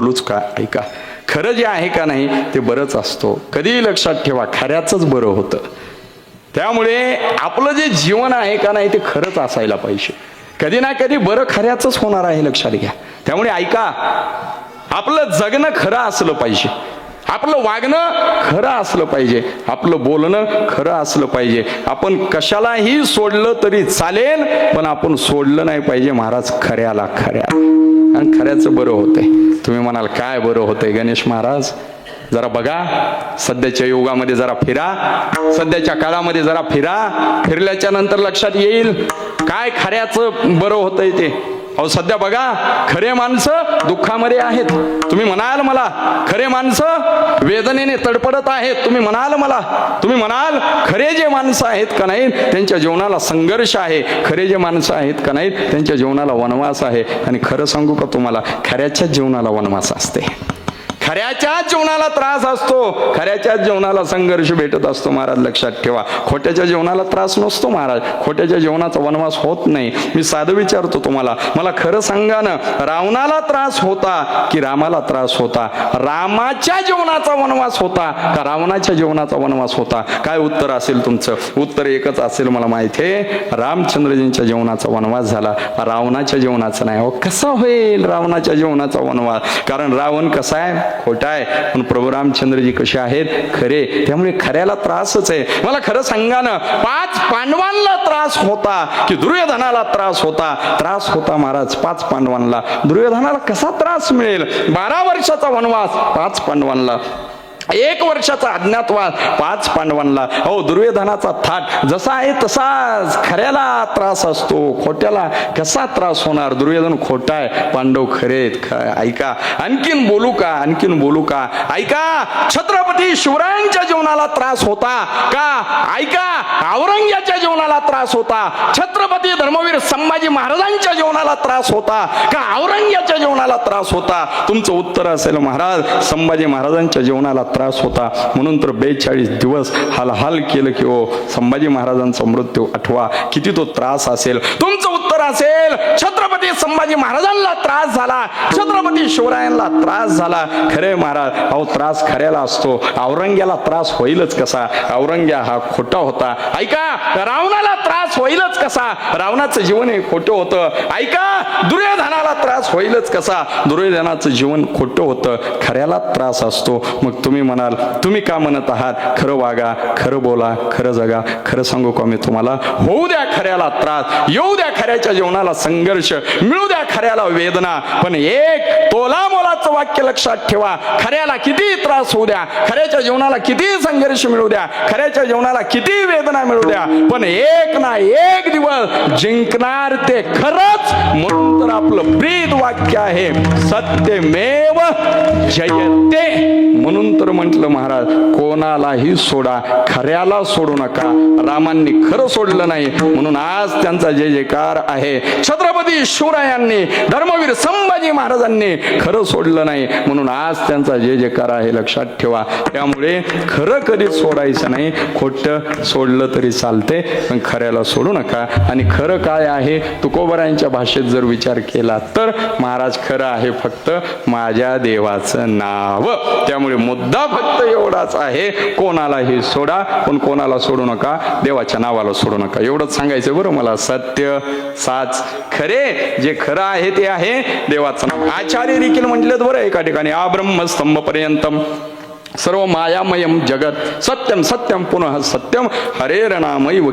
बोलूच का? ऐका. खरं जे आहे का नाही ते बरंच असतो. कधीही लक्षात ठेवा खऱ्याचंच बरं होतं. त्यामुळे आपलं जे जीवन आहे का नाही ते खरंच असायला पाहिजे. कधी ना कधी बरं खऱ्याचंच होणार आहे लक्षात घ्या. त्यामुळे ऐका आपलं जगणं खरं असलं पाहिजे. आपलं वागणं खरं असलं पाहिजे. आपलं बोलणं खरं असलं पाहिजे. आपण कशालाही सोडलं तरी चालेल पण आपण सोडलं नाही पाहिजे महाराज खऱ्याला खऱ्या. आणि खऱ्याचं बरं होतंय. तुम्ही म्हणाल काय बरं होतंय गणेश महाराज? जरा बघा. सध्याच्या युगामध्ये जरा फिरा. सध्याच्या काळामध्ये जरा फिरा. फिरल्याच्या नंतर लक्षात येईल. काय खऱ्याचं बरं होतंय ते. अहो सध्या बघा खरे माणसं दुःखामध्ये आहेत. तुम्ही म्हणाल मला खरे माणसं वेदनेने तडपडत आहेत. तुम्ही म्हणाल मला तुम्ही म्हणाल खरे जे माणसं आहेत का नाही त्यांच्या जीवनाला संघर्ष आहे. खरे जे माणसं आहेत का नाही त्यांच्या जीवनाला वनवास आहे. आणि खरं सांगू का तुम्हाला खऱ्याच्या जीवनाला वनवास असते. खऱ्याच्या जीवनाला त्रास असतो खऱ्याच्या जीवनाला संघर्ष भेटत असतो महाराज लक्षात ठेवा. खोट्याच्या जीवनाला त्रास नसतो महाराज. खोट्याच्या जीवनाचा वनवास होत नाही. मी साधं विचारतो तुम्हाला. मला खरं सांगा ना रावणाला त्रास होता की रामाला त्रास होता? रामाच्या जीवनाचा वनवास होता का रावणाच्या जीवनाचा वनवास होता? काय उत्तर असेल तुमचं? उत्तर एकच असेल मला माहिती आहे. रामचंद्रजींच्या जीवनाचा वनवास झाला. रावणाच्या जीवनाचा नाही अहो कसा होईल रावणाच्या जीवनाचा वनवास? कारण रावण कसा आहे? खोटा आहे. पण प्रभू रामचंद्रजी कसे आहेत? खरे. त्यामुळे खऱ्याला त्रासच आहे. मला खरं सांगा ना पाच पांडवांना त्रास होता की दुर्योधनाला त्रास होता? त्रास होता महाराज पाच पांडवांना. दुर्योधनाला कसा त्रास मिळेल? बारा वर्षाचा वनवास पाच पांडवांना. एक वर्षाचा अज्ञातवास पाच पांडवांना. हो दुर्योधनाचा थाट जसा आहे तसाच खऱ्याला त्रास असतो. खोट्याला कसा त्रास होणार? दुर्योधन खोटा आहे. पांडव खरे ख- ऐका. आणखीन बोलू का? आणखीन बोलू का? ऐका. छत्रपती शिवरायांच्या जीवनाला त्रास होता का? ऐका. औरंग्याच्या जीवनाला त्रास होता. छत्रपती धर्मवीर संभाजी महाराजांच्या जीवनाला त्रास होता का? औरंग्याच्या जीवनाला त्रास होता? तुमचं उत्तर असेल महाराज. संभाजी महाराजांच्या जीवनाला त्रास होता. म्हणून तर बेचाळीस दिवस हलहाल केलं की ओ संभाजी महाराजांचा मृत्यू आठवा. किती तो त्रास असेल. तुमचं उत्तर असेल छत्रपती संभाजी महाराजांना त्रास झाला. छत्रपती शिवरायांना त्रास झाला. खरे महाराज अहो त्रास खऱ्याला असतो. औरंग्याला त्रास होईलच कसा? औरंग्या हा खोटा होता. ऐका रावणाला त्रास होईलच कसा? रावणाचं जीवन हे खोटं होतं. ऐका दुर्योधनाला त्रास होईलच कसा? दुर्योधनाचं जीवन खोटं होतं खऱ्याला त्रास असतो. मग तुम्ही म्हणाल तुम्ही का म्हणत आहात? खरं वागा खरं बोला खरं जगा खरं सांगू का मी तुम्हाला? होऊ द्या खऱ्याला त्रास येऊ द्या खऱ्याच्या जीवनाला संघर्ष मिळू द्या खऱ्याला वेदना पण एक तोला मोलाचं वाक्य लक्षात ठेवा. खऱ्याला किती त्रास होऊ द्या खऱ्याच्या जीवनाला किती संघर्ष मिळू द्या खऱ्याच्या जीवनाला किती वेदना मिळू द्या पण एक ना एक दिवस जिंकणार ते खरंच. म्हणून तर आपलं प्रीत वाक्य आहे सत्यमेव जयते. म्हणून तर म्हटलं महाराज कोणालाही सोडा खऱ्याला सोडू नका. रामांनी खरं सोडलं नाही म्हणून आज त्यांचा जय जयकार आहे. छत्रपती शिवरायांनी धर्मवीर संभाजी महाराजांनी खरं सोडलं नाही म्हणून आज त्यांचा जय जयकार आहे लक्षात ठेवा. त्यामुळे खरं कधीच सोडायचं नाही खोट सोडलं तरी चालते पण खऱ्याला सोडू नका. आणि खरं काय आहे तुकोबरायांच्या भाषेत जर विचार केला तर महाराज खरं आहे फक्त माझ्या देवाचं नाव. त्यामुळे मुद्दा फक्त एवढाच आहे. कोणालाही सोडा पण कोणाला सोडू नका देवाच्या नावाला सोडू नका. एवढंच सांगायचं बरं मला. सत्य साच खरे जे खरं आहे ते आहे. देवाचं नाव. आचार्य देखील म्हटलेत बरं एका ठिकाणी आब्रह्मस्तंभ पर्यंतम. सर्व मायामयम जगत. सत्यम सत्यम पुनः सत्यम हरेर नामैव